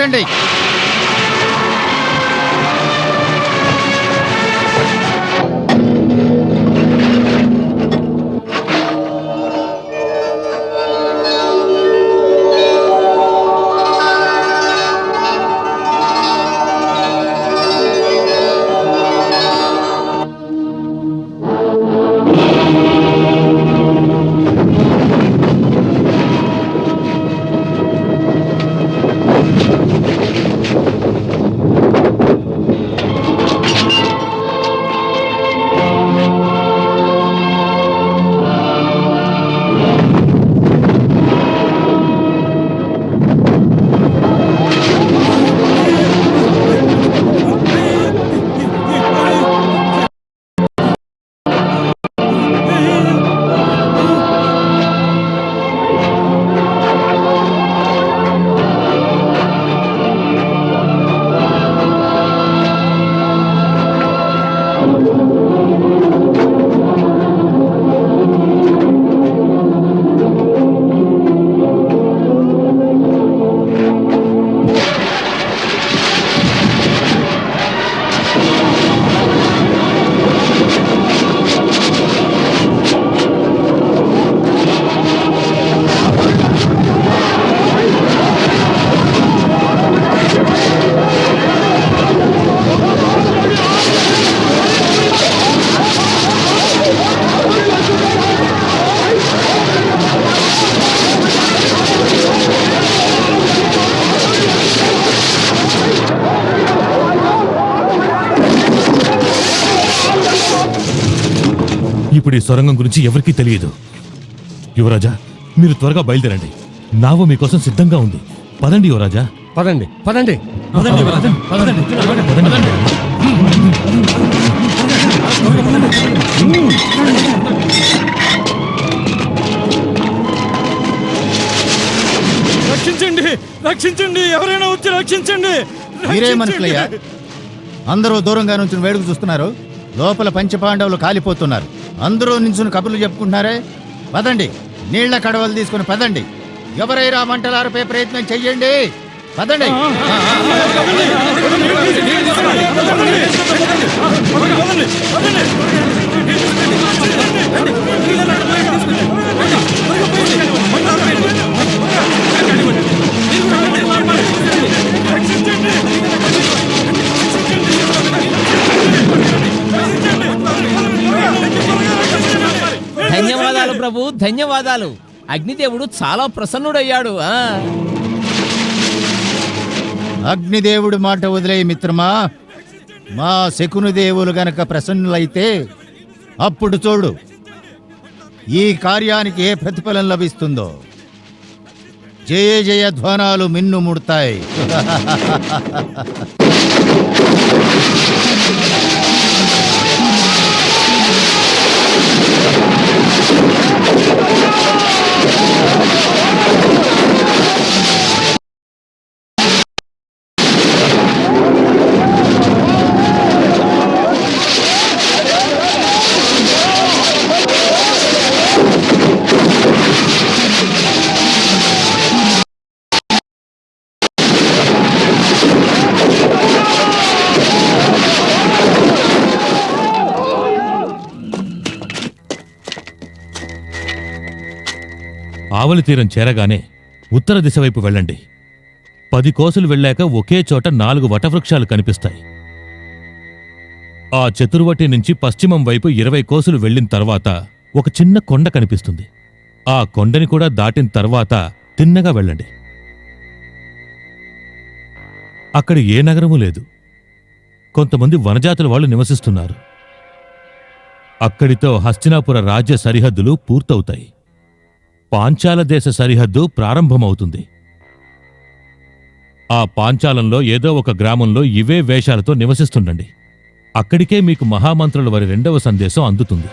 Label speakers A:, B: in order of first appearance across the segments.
A: నిప్పంటించండి
B: ఇప్పుడు ఈ సొరంగం గురించి ఎవరికీ తెలియదు. యువరాజా మీరు త్వరగా బయలుదేరండి. నావ మీకోసం సిద్ధంగా ఉంది. పదండి యువరాజా.
A: పదండి పదండి.
B: పదండి యువరాజా పదండి.
C: రక్షించండి రక్షించండి. ఎవరైనా వచ్చి రక్షించండి.
A: మీరే. మనుషులయ్యా? అందరూ దూరంగా నుంచి వేడుకు చూస్తున్నారు. లోపల పంచపాండవులు కాలిపోతున్నారు. అందరూ నించుని కబుర్లు చెప్పుకుంటున్నారే పదండి నీళ్ళ కడవలు తీసుకుని పదండి ఎవరైనా మంటలారిపే ప్రయత్నం చెయ్యండి పదండి
D: పదండి ధన్యవాదాలు. అగ్నిదేవుడు చాలా ప్రసన్నుడయ్యాడు ఆ.
A: అగ్నిదేవుడి మాట వదిలే మిత్రమా. మా శకుని దేవులు గనక ప్రసన్నులైతే అప్పుడు చూడు ఈ కార్యానికి ఏ ప్రతిఫలం లభిస్తుందో. జయ జయ ధ్వానాలు మిన్ను ముడతాయి.
B: ఆవలి తీరం చేరగానే ఉత్తర దిశ వైపు వెళ్ళండి. పది కోసులు వెళ్ళాక ఒకే చోట నాలుగు వటవృక్షాలు కనిపిస్తాయి. ఆ చతుర్వటి నుంచి పశ్చిమం వైపు ఇరవై కోసులు వెళ్ళిన తర్వాత ఒక చిన్న కొండ కనిపిస్తుంది. ఆ కొండని కూడా దాటిన తర్వాత తిన్నగా వెళ్ళండి. అక్కడ ఏ నగరమూ లేదు. కొంతమంది వనజాతుల వాళ్ళు నివసిస్తున్నారు. అక్కడితో హస్తినాపుర రాజ్య సరిహద్దులు పూర్తవుతాయి. పాంచాల దేశ సరిహద్దు ప్రారంభమవుతుంది. ఆ పాంచాలంలో ఏదో ఒక గ్రామంలో ఇవే వేషాలతో నివసిస్తుండండి. అక్కడికే మీకు మహామంత్రుల వారి రెండవ సందేశం అందుతుంది.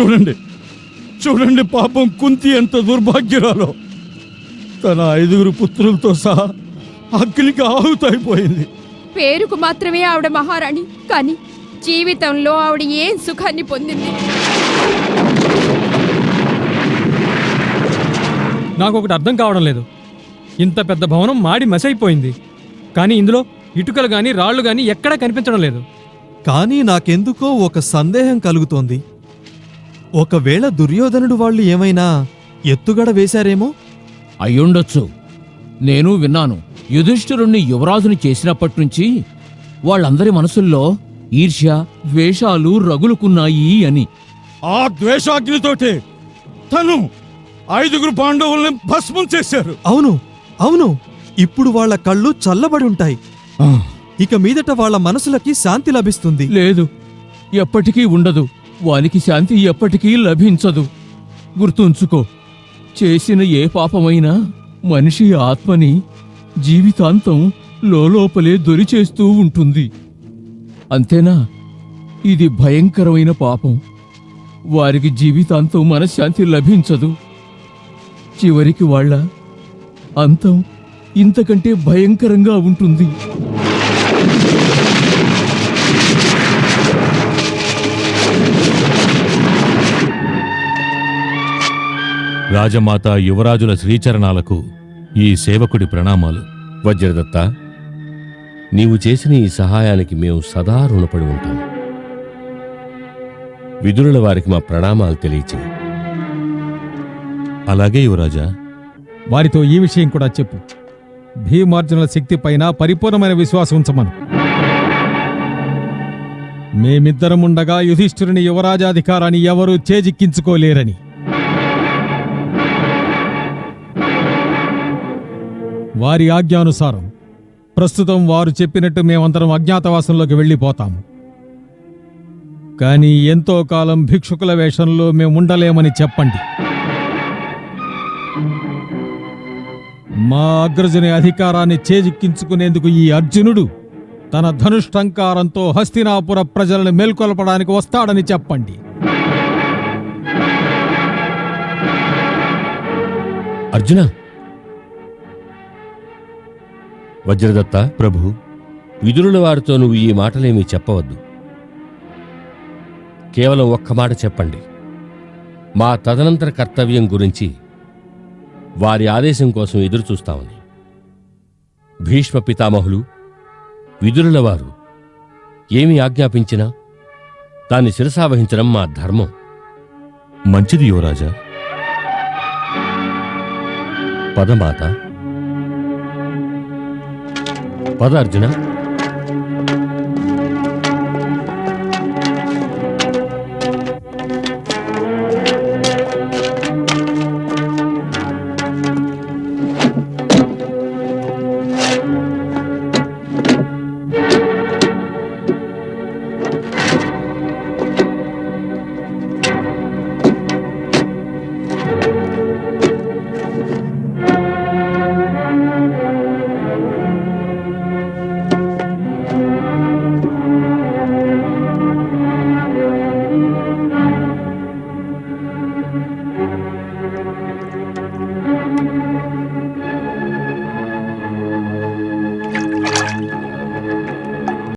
C: చూడండి. చూడండి పాపం కుంతి ఎంత దుర్భాగ్యురాలో. తన ఐదుగురు పుత్రులతో సహా అగ్నికి ఆహుతైపోయింది.
E: పేరుకు మాత్రమే ఆవిడ మహారాణి. కానీ జీవితంలో ఆవిడ ఏం సుఖాన్ని పొందింది?
F: నాకు ఒకటి అర్థం కావడం లేదు. ఇంత పెద్ద భవనం మాడి మసైపోయింది. కానీ ఇందులో ఇటుకలు గాని రాళ్ళు గాని ఎక్కడా కనిపించడం లేదు.
G: కానీ నాకెందుకో ఒక సందేహం కలుగుతోంది. ఒకవేళ దుర్యోధనుడు వాళ్ళు ఏమైనా ఎత్తుగడ వేశారేమో?
D: అయ్యుండొచ్చు. నేను విన్నాను. యుధిష్ఠిరుణ్ణి యువరాజుని చేసినప్పటి నుంచి వాళ్ళందరి మనసుల్లో ఈర్ష్య ద్వేషాలు రగులుకున్నాయి అని.
C: ఆ ద్వేషాగ్నితోటే తను ఐదుగురు పాండవుల్ని భస్మం చేశారు.
G: అవును అవును. ఇప్పుడు వాళ్ళ కళ్ళు చల్లబడి ఉంటాయి. ఇక మీదట వాళ్ళ మనసులకి శాంతి లభిస్తుంది.
D: లేదు ఎప్పటికీ ఉండదు. వానికి శాంతి ఎప్పటికీ లభించదు. గుర్తుంచుకో చేసిన ఏ పాపమైనా మనిషి ఆత్మని జీవితాంతం లోపలే దొరిచేస్తూ ఉంటుంది. అంతేనా? ఇది భయంకరమైన పాపం. వారికి జీవితాంతం మనశ్శాంతి లభించదు. చివరికి వాళ్ళ అంతం ఇంతకంటే భయంకరంగా ఉంటుంది.
B: రాజమాత యువరాజుల శ్రీచరణాలకు ఈ సేవకుడి ప్రణామాలు.
H: వజ్రదత్త నీవు చేసిన ఈ సహాయానికి మేము సదా రుణపడి ఉంటాం. విదురుల వారికి మా ప్రణామాలు తెలియచేయి.
B: అలాగే యువరాజా.
F: వారితో ఈ విషయం కూడా చెప్పు. భీమార్జునుల శక్తి పైన పరిపూర్ణమైన విశ్వాసం ఉంచమను. మేమిద్దరముండగా యుధిష్ఠిరుని యువరాజాధికారాన్ని ఎవరూ చేజిక్కించుకోలేరని. వారి ఆజ్ఞానుసారం ప్రస్తుతం వారు చెప్పినట్టు మేమందరం అజ్ఞాతవాసంలోకి వెళ్ళిపోతాము. కానీ ఎంతో కాలం భిక్షుకుల వేషంలో మేము ఉండలేమని చెప్పండి. మా అగ్రజుని అధికారాన్ని చేజిక్కించుకునేందుకు ఈ అర్జునుడు తన ధనుష్టంకారంతో హస్తినాపుర ప్రజలను మేల్కొల్పడానికి వస్తాడని చెప్పండి.
H: అర్జున వజ్రదత్త
B: ప్రభు
H: విదురుల వారితో నువ్వు ఈ మాటలేమీ చెప్పవద్దు. కేవలం ఒక్క మాట చెప్పండి. మా తదనంతర కర్తవ్యం గురించి వారి ఆదేశం కోసం ఎదురుచూస్తామని భీష్మ పితామహులు విదురుల వారు ఏమి ఆజ్ఞాపించినా దాన్ని శిరసావహించడం మా ధర్మం.
B: మంచిది యువరాజా.
H: పదమాత పద అర్జున